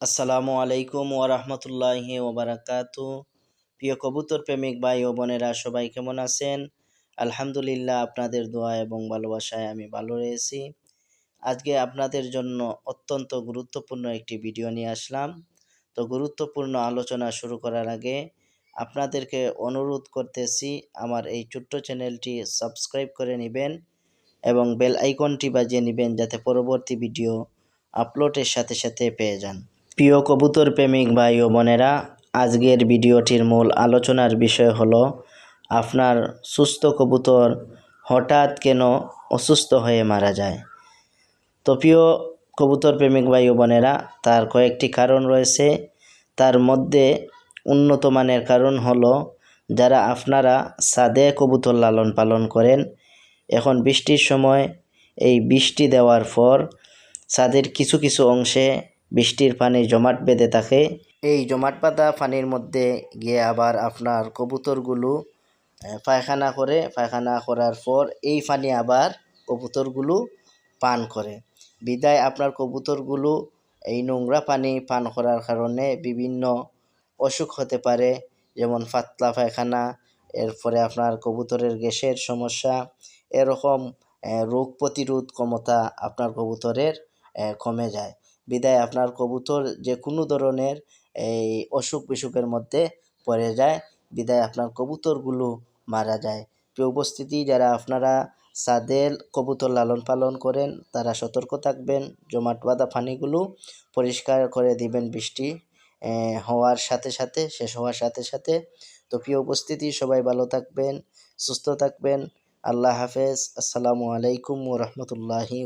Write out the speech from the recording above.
আসসালামু আলাইকুম ওরহমতুল্লাহি ওবরাকাত প্রিয় কবুতর প্রেমিক ভাই ও বোনেরা, সবাই কেমন আছেন? আলহামদুলিল্লাহ, আপনাদের দোয়া এবং ভালোবাসায় আমি ভালো রয়েছি। আজকে আপনাদের জন্য অত্যন্ত গুরুত্বপূর্ণ একটি ভিডিও নিয়ে আসলাম। তো গুরুত্বপূর্ণ আলোচনা শুরু করার আগে আপনাদেরকে অনুরোধ করতেছি আমার এই ছোট্ট চ্যানেলটি সাবস্ক্রাইব করে নেবেন এবং বেল আইকনটি বাজিয়ে নেবেন যাতে পরবর্তী ভিডিও আপলোডের সাথে সাথে পেয়ে যান। প্রিয় কবুতর প্রেমিক ভাই ও বোনেরা, আজকের ভিডিওটির মূল আলোচনার বিষয় হলো, আপনার সুস্থ কবুতর হঠাৎ কেন অসুস্থ হয়ে মারা যায়? তো প্রিয় কবুতর প্রেমিক ভাই ও বোনেরা, তার কয়েকটি কারণ রয়েছে। তার মধ্যে উন্নত মানের কারণ হলো যারা আপনারা সাদে কবুতর লালন পালন করেন, এখন বৃষ্টির সময় এই বৃষ্টি দেওয়ার পর ছাদের কিছু কিছু অংশে বৃষ্টির পানি জমাট বেঁধে থাকে। এই জমাট বাঁধা পানির মধ্যে গিয়ে আবার আপনার কবুতরগুলো পায়খানা করে, পায়খানা করার পর এই পানি আবার কবুতরগুলো পান করে। বিদায়, আপনার কবুতরগুলো এই নোংরা পানি পান করার কারণে বিভিন্ন অসুখ হতে পারে, যেমন পাতলা পায়খানা, এরপরে আপনার কবুতরের গ্যাসের সমস্যা, এরকম রোগ প্রতিরোধ ক্ষমতা আপনার কবুতরের কমে যায়। বিদায়, আপনার কবুতর যে কোনো ধরনের, এই অসুখ বিসুখের মধ্যে পড়ে যায়, বিদায়, আপনার কবুতরগুলো মারা যায়। প্রিয় উপস্থিতি, যারা আপনারা সাদের কবুতর লালন পালন করেন, তারা সতর্ক থাকবেন, জমাট বাঁধা পানিগুলো পরিষ্কার করে দিবেন বৃষ্টি হওয়ার সাথে সাথে, শেষ হওয়ার সাথে সাথে। তো প্রিয় উপস্থিতি, সবাই ভালো থাকবেন, সুস্থ থাকবেন। আল্লাহ হাফেজ। আসসালামু আলাইকুম ও রহমতুল্লাহি